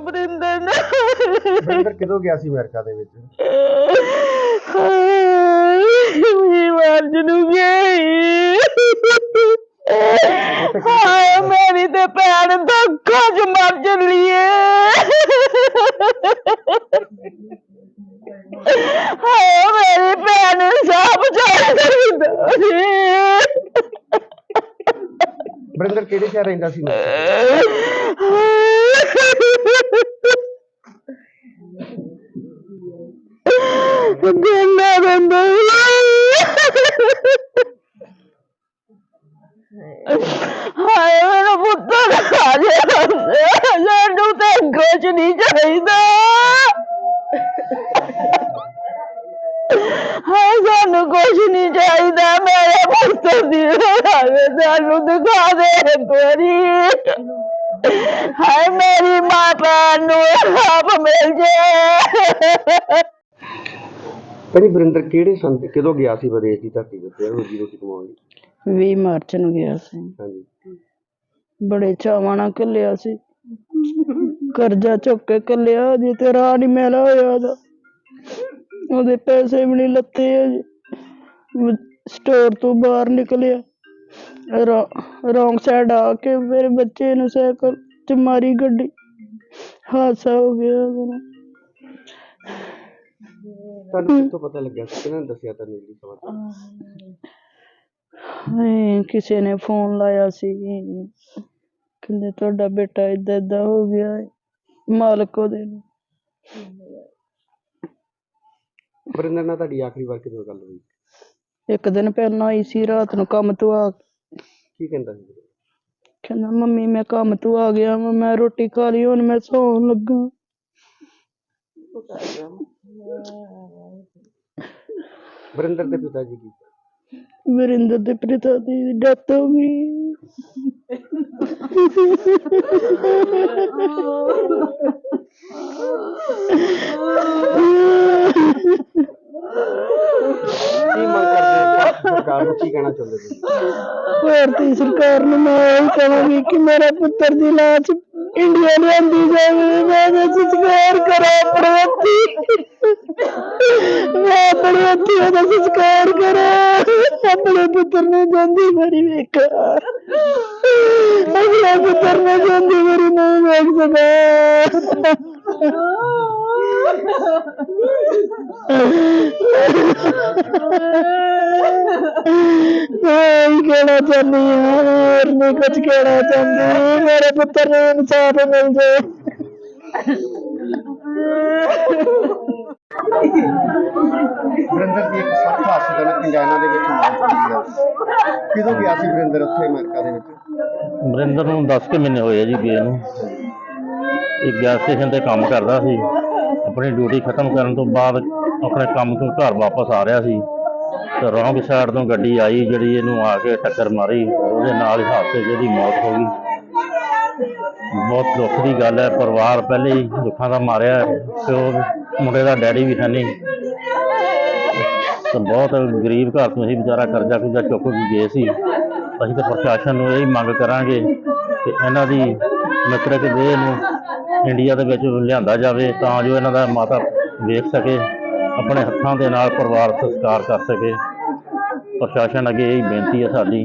ਬ੍ਰਿੰਦਰ ਕਿਦੋਂ ਗਿਆ ਸੀ ਅਮਰੀਕਾ ਦੇ ਵਿੱਚ? ਮੇਰੀ ਮਾਰ ਜਨੂਗੀ ਹਾਏ ਮੇਰੀ ਤੇ ਭੈਣ ਧੋਖਾ ਚ ਮਰ ਚੱਲੀਏ ਹਾਏ ਮੇਰੀ ਭੈਣ ਸਾਬ ਚਾਹੀਦਾ ਬ੍ਰਿੰਦਰ ਕਿਹੜੇ ਸ਼ਹਿਰ ਰਹਿੰਦਾ ਸੀ? ਅਮਰੀਕਾ ਗੰਨਾ ਹਾਏ, ਮੇਰਾ ਪੁੱਤਰ ਆ ਜਾ ਸਾਨੂੰ ਤੇ ਕੁਝ ਨਹੀਂ ਚਾਹੀਦਾ। ਹਾਏ, ਸਾਨੂੰ ਕੁਝ ਨਹੀਂ ਚਾਹੀਦਾ, ਮੇਰੇ ਪੁੱਤਰ ਦੀ ਹਾਏ ਸਾਨੂੰ ਦਿਖਾ ਦੇ ਇੱਕ ਹਾਏ, ਮੇਰੀ ਮਾਤਾ ਨੂੰ ਆਪ ਮਿਲ ਜੇ। ਭਾਜੀ ਬ੍ਰਿੰਦਰ ਕਿਹੜੇ ਸੰਤ ਕਦੋਂ ਗਿਆ ਸੀ ਵਿਦੇਸ਼ ਦੀ ਧਰਤੀ ਦੇ ਉੱਤੇ ਰੋਜੀ ਰੋਟੀ ਕਮਾਉਣ ਲਈ? 20 ਮਾਰਚ ਨੂੰ ਗਿਆ ਸੀ। ਹਾਂਜੀ। ਬੜੇ ਚਾਵਾਂ ਨਾਲ ਘੱਲਿਆ ਸੀ। ਕਰਜ਼ਾ ਚੁੱਕ ਕੇ ਘੱਲਿਆ ਅਜੇ ਤੇ ਰਾਹ ਨਹੀਂ ਮਿਲਿਆ ਹੋਇਆ ਉਹਦਾ। ਉਹਦੇ ਪੈਸੇ ਵੀ ਨਹੀਂ ਲੱਤੇ ਅਜੇ। ਸਟੋਰ ਤੋਂ ਬਾਹਰ ਨਿਕਲਿਆ। ਰੋਂਗ ਸਾਈਡ ਆ ਕੇ ਮੇਰੇ ਬੱਚੇ ਨੂੰ ਸਾਈਕਲ ਚ ਮਾਰੀ ਗੱਡੀ। ਹਾਦਸਾ ਹੋ ਗਿਆ ਉਹਦੇ। ਨਾਲ ਤੁਹਾਨੂੰ ਕਿੱਥੋਂ ਪਤਾ ਲੱਗਿਆ? ਸੀ ਕਿਹਨਾਂ ਨੇ ਦੱਸਿਆ ਤੁਹਾਨੂੰ ਇਹ ਖਬਰ ਹਾਏ, ਕਿਸੇ ਨੇ ਫੋਨ ਲਾਇਆ ਸੀ। ਕਹਿੰਦੇ ਤੁਹਾਡਾ ਬੇਟਾ ਏਦਾਂ ਏਦਾਂ ਹੋ ਗਿਆ ਹੈ ਮਾਲਕ ਉਹਦੇ ਨੂੰ। ਬ੍ਰਿੰਦਰ ਨਾਲ ਤੁਹਾਡੀ ਆਖਰੀ ਵਾਰ ਕਿਦੋਂ ਗੱਲ ਹੋਈ? ਇੱਕ ਦਿਨ ਪਹਿਲਾਂ ਆਈ ਸੀ ਰਾਤ ਨੂੰ ਕੰਮ ਤੋਂ ਆ ਕੇ। ਕੀ ਕਹਿੰਦਾ ਸੀ? ਕਹਿੰਦਾ ਮੰਮੀ ਮੈਂ ਕੰਮ ਤੋਂ ਆ ਗਿਆ ਵਾਂ, ਮੈਂ ਰੋਟੀ ਖਾ ਲਈ ਹੁਣ ਮੈਂ ਸੌਣ ਲੱਗਾ ਬ੍ਰਿੰਦਰ ਦੇ ਪਿਤਾ ਜੀ ਕੀ? ਵਰਿੰਦਰ ਦੇ ਪਿਤਾ ਦੀ ਡੈਥ ਹੋ ਗਈ। ਕੀ ਮੰਗ ਕਰਦੇ ਹੋ? ਸਰਕਾਰ ਨੂੰ ਕੀ ਕਹਿਣਾ ਚਾਹੁੰਦੇ ਤੁਸੀਂ ਭਾਰਤੀ ਸਰਕਾਰ ਨੂੰ ਮੈਂ ਇਹ ਕਹਾਂਗੀ ਕਿ ਮੇਰਾ ਪੁੱਤਰ ਦੀ ਲਾਸ਼ ਇੰਡੀਆ ਲਿਆਂਦੀ ਜਾਵੇ। ਮੈਂ ਸੰਸਕਾਰ ਕਰਾਂ ਮੈਂ ਆਪਣੇ ਹੱਥੀਂ ਉਹਦਾ ਸੰਸਕਾਰ ਕਰਾਂ। ਆਪਣੇ ਪੁੱਤਰ ਨੂੰ ਜਾਂਦੀ ਮਰੀ ਵੇਖਾਂ ਆਪਣੇ ਪੁੱਤਰ ਨੂੰ ਜਾਂਦੀ ਮਰੀ ਨਹੀਂ ਵੇਖ ਸਕਾਂ ਮੈਂ ਕਹਿਣਾ ਚਾਹੁੰਦੀ ਹਾਂ? ਹੋਰ ਨਹੀਂ ਕੁਝ ਕਹਿਣਾ ਚਾਹੁੰਦੀ। ਮੇਰੇ ਪੁੱਤਰ ਨੂੰ ਇਨਸਾਫ ਮਿਲ ਜਾਏ ਬ੍ਰਿੰਦਰ ਦੀ ਇੱਕ ਸਖਤ ਹਾਦਸੇ ਇੰਜਾਨਾ ਦੇ ਵਿੱਚ ਮੌਤ ਹੋਈ ਹੈ ਕਿਦੋਂ ਗਿਆ ਸੀ ਬ੍ਰਿੰਦਰ ਉੱਥੇ ਅਮਰੀਕਾ ਦੇ ਵਿੱਚ? ਵਰਿੰਦਰ ਨੂੰ 10 ਕੁ ਮਹੀਨੇ ਹੋਏ ਆ ਜੀ ਗਏ ਨੂੰ। ਇਹ ਗੈਸ ਸਟੇਸ਼ਨ ਤੇ ਕੰਮ ਕਰਦਾ ਸੀ। ਆਪਣੀ ਡਿਊਟੀ ਖਤਮ ਕਰਨ ਤੋਂ ਬਾਅਦ ਆਪਣੇ ਕੰਮ ਤੋਂ ਘਰ ਵਾਪਸ ਆ ਰਿਹਾ ਸੀ। ਤੇ ਰੌਂਗ ਸਾਈਡ ਤੋਂ ਗੱਡੀ ਆਈ, ਜਿਹੜੀ ਇਹਨੂੰ ਆ ਕੇ ਟੱਕਰ ਮਾਰੀ। ਉਹਦੇ ਨਾਲ ਹੀ ਹਾਦਸੇ 'ਚ ਮੌਤ ਹੋ ਗਈ। ਬਹੁਤ ਦੁੱਖ ਦੀ ਗੱਲ ਹੈ। ਪਰਿਵਾਰ ਪਹਿਲੇ ਹੀ ਦੁੱਖਾਂ ਦਾ ਮਾਰਿਆ ਤੇ ਉਹ ਮੁੰਡੇ ਦਾ ਡੈਡੀ ਵੀ ਹੈ ਨਹੀਂ। ਤਾਂ ਬਹੁਤ ਗਰੀਬ ਘਰ ਤੋਂ ਅਸੀਂ ਵਿਚਾਰਾ ਕਰਜ਼ਾ ਕੁਰਜ਼ਾ ਚੁੱਕ ਕੇ ਗਏ ਸੀ। ਅਸੀਂ ਤਾਂ ਪ੍ਰਸ਼ਾਸਨ ਨੂੰ ਇਹ ਮੰਗ ਕਰਾਂਗੇ ਕਿ ਇਹਨਾਂ ਦੀ ਮ੍ਰਿਤਕ ਦੇਹ ਨੂੰ ਇੰਡੀਆ ਦੇ ਵਿੱਚ ਲਿਆਂਦਾ ਜਾਵੇ ਤਾਂ ਜੋ ਇਹਨਾਂ ਦਾ ਮਾਤਾ ਵੇਖ ਸਕੇ, ਆਪਣੇ ਹੱਥਾਂ ਦੇ ਨਾਲ ਪਰਿਵਾਰ ਸੰਸਕਾਰ ਕਰ ਸਕੇ। ਪ੍ਰਸ਼ਾਸਨ ਅੱਗੇ ਇਹ ਬੇਨਤੀ ਹੈ ਸਾਡੀ।